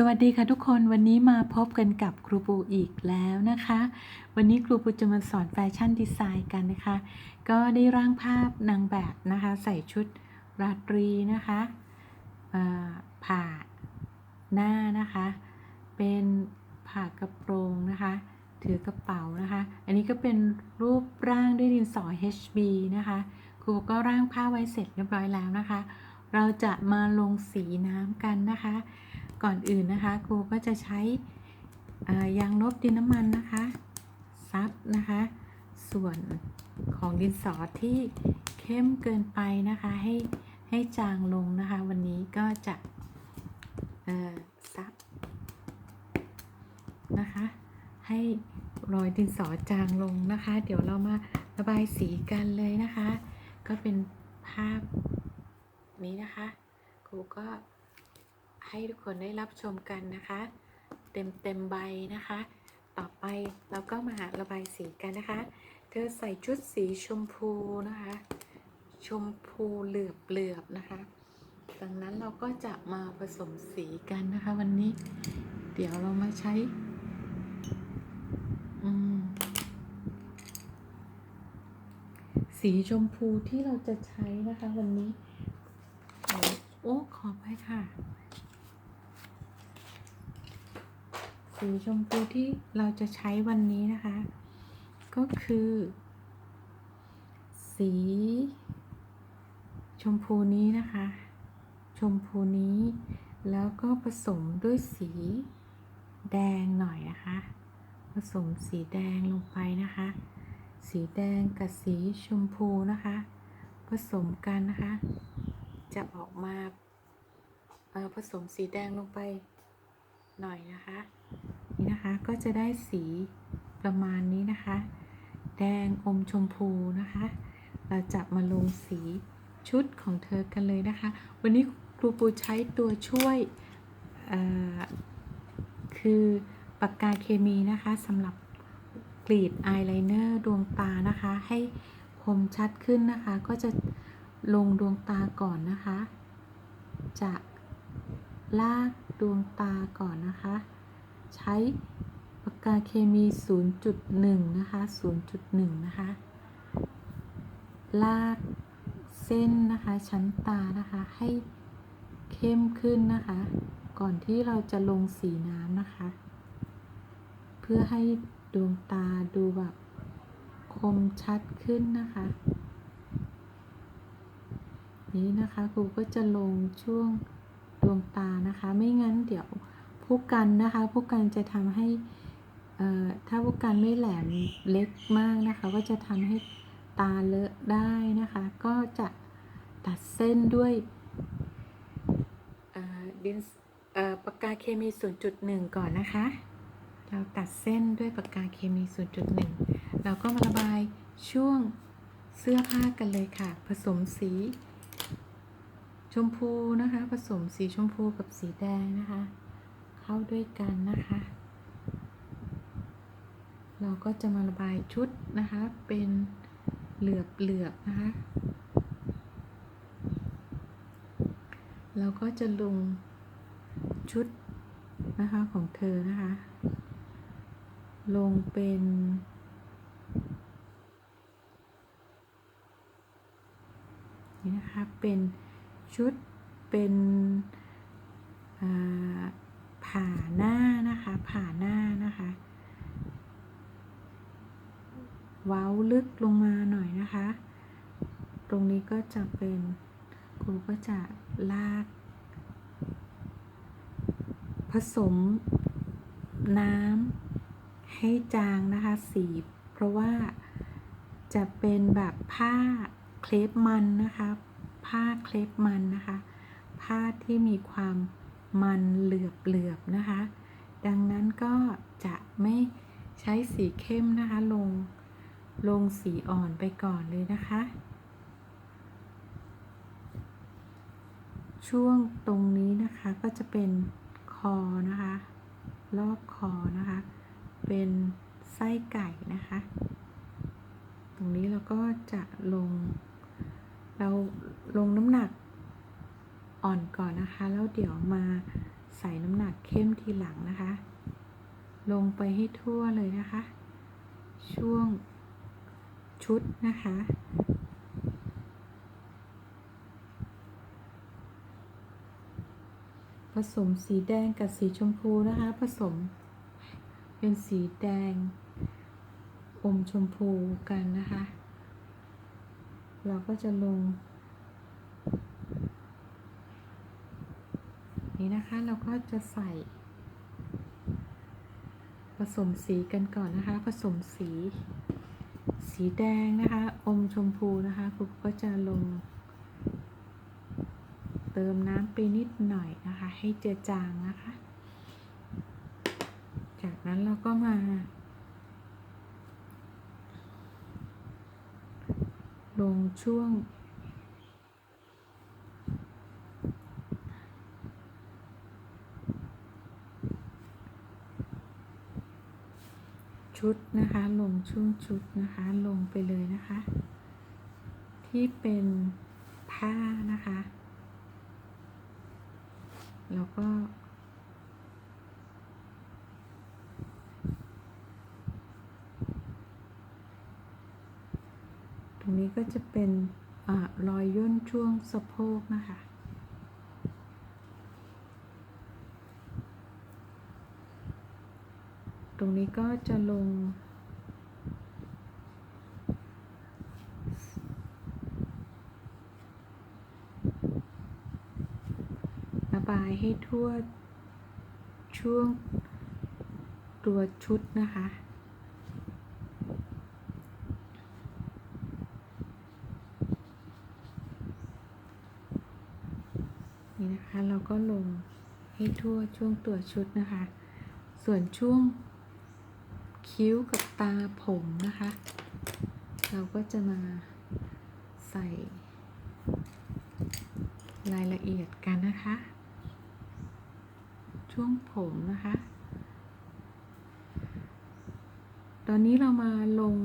สวัสดีค่ะทุกคนวันนี้มาพบกันกับครูปูอีกแล้วนะคะ วันนี้ครูปูจะมาสอนแฟชั่นดีไซน์กันนะคะ ก็ได้ร่างภาพนางแบบนะคะ ใส่ชุดราตรีนะคะผ่าหน้านะคะ เป็นผ่ากระโปรงนะคะ ถือกระเป๋านะคะ อันนี้ก็เป็นรูปร่างด้วยดินสอ HB นะคะครูก็ร่างภาพไว้เสร็จเรียบร้อยแล้วนะคะ เราจะมาลงสีน้ำกันนะคะ ก่อนอื่นนะคะครูก็จะใช้ายางลบดินน้ำมันนะคะซับนะคะ ส่วนของดินสอที่เข้มเกินไปนะคะให้ให้จางลงนะคะ วันนี้ก็จะซับนะคะ ให้รอยดินสอจางลงนะคะ เดี๋ยวเรามาระบายสีกันเลยนะคะ ก็เป็นภาพนี้นะคะครูก็ ให้ทุกคนได้รับชมกันนะคะ เต็มเต็มใบนะคะ ต่อไปเราก็มาระบายสีกันนะคะ เธอใส่ชุดสีชมพูนะคะ ชมพูเหลือบเหลือบๆนะคะดังนั้นเราก็จะมาผสมสีกันนะคะ วันนี้ เดี๋ยวเรามาใช้อืมสีชมพูที่เราจะใช้นะคะวันนี้ โอ้ ขอไปค่ะ สีชมพูที่เราจะใช้วันนี้นะคะ ก็คือ สี ชมพูนี้นะคะ ชมพูนี้ แล้วก็ผสมด้วยสีแดงหน่อยนะคะ ผสมสีแดงลงไปนะคะ สีแดงกับสีชมพูนะคะ ผสมกันนะคะ จะออกมาเออผสมสีแดงลงไป หน่อยนะคะ นี่นะคะก็จะได้สีประมาณนี้นะคะ แดงอมชมพูนะคะ เราจะมาลงสีชุดของเธอกันเลยนะคะ วันนี้ครูปูใช้ตัวช่วยคือปากกาเคมีนะคะสำหรับกรีดอายไลเนอร์ดวงตานะคะ ให้คมชัดขึ้นนะคะ ก็จะลงดวงตาก่อนนะคะ จะลาก ดวงตาก่อนนะคะ ใช้ปากกาเคมี 0.1 นะคะ 0.1 นะคะ ลากเส้นนะคะ ชั้นตานะคะ ให้เข้มขึ้นนะคะ ก่อนที่เราจะลงสีน้ำนะคะ เพื่อให้ดวงตาดูแบบคมชัดขึ้นนะคะ นี้นะคะครูก็จะลงช่วง ดวงตานะคะ ไม่งั้นเดี๋ยวผู้กันนะคะผู้กันจะทำให้ถ้าผู้กันไม่แหลมเล็กมากนะคะ ก็จะทำให้ตาเลอะได้นะคะ ก็จะตัดเส้นด้วยดินปากกาเคมี 0.1 ก่อนนะคะ เราตัดเส้นด้วยปากกาเคมี 0.1 เราก็มาระบายช่วงเสื้อผ้ากันเลยค่ะ ผสมสี มพูนะคะ ผสมสีชมพูกับสีแดงนะคะ เข้าด้วยกันนะคะ เราก็จะมาระบายชุดนะคะ เป็นเหลือบเหลือบนะคะเราก็จะลงชุดนะคะของเธอนะคะ ลงเป็น นี่นะคะเป็น ชุดเป็นผ่าหน้านะคะ ผ่าหน้านะคะ เว้าลึกลงมาหน่อยนะคะ ตรงนี้ก็จะเป็นครูก็จะลาก ผสมน้ำให้จางนะคะสีเพราะว่าจะเป็นแบบผ้าเคลปมันนะคะ ผ้าเคลปมันนะคะ ผ้าที่มีความมันเหลือบเหลือบๆนะคะ ดังนั้นก็จะไม่ใช้สีเข้มนะคะ ลงลงสีอ่อนไปก่อนเลยนะคะ ช่วงตรงนี้นะคะก็จะเป็นคอนะคะ รอบคอนะคะ เป็นไส้ไก่นะคะ ตรงนี้เราก็จะลง เราลงน้ำหนักอ่อนก่อนนะคะ แล้วเดี๋ยวมาใส่น้ำหนักเข้มทีหลังนะคะ ลงไปให้ทั่วเลยนะคะ ช่วงชุดนะคะ ผสมสีแดงกับสีชมพูนะคะ ผสมเป็นสีแดง อมชมพูกันนะคะ เราก็จะลง นี้นะคะเราก็จะใส่ ผสมสีกันก่อนนะคะ ผสมสี สีแดงนะคะ อมชมพูนะคะครูก็จะลง เติมน้ำไปนิดหน่อยนะคะ ให้เจือจางนะคะ จากนั้นเราก็มา ลงช่วง ชุดนะคะ ลงช่วงชุดนะคะ ลงไปเลยนะคะ ที่เป็นผ้านะคะ แล้วก็ ตรง นี้ก็จะเป็นอรอยย่นช่วงสะโพกนะคะ ตรงนี้ก็จะลง ระบายให้ทั่วช่วงตัวชุดนะคะ นี่นะคะ เราก็ลงให้ทั่วช่วงตัวชุดนะคะ ส่วนช่วงคิ้วกับตาผมนะคะ เราก็จะมาใส่รายละเอียดกันนะคะ ช่วงผมนะคะ ตอนนี้เรามาลง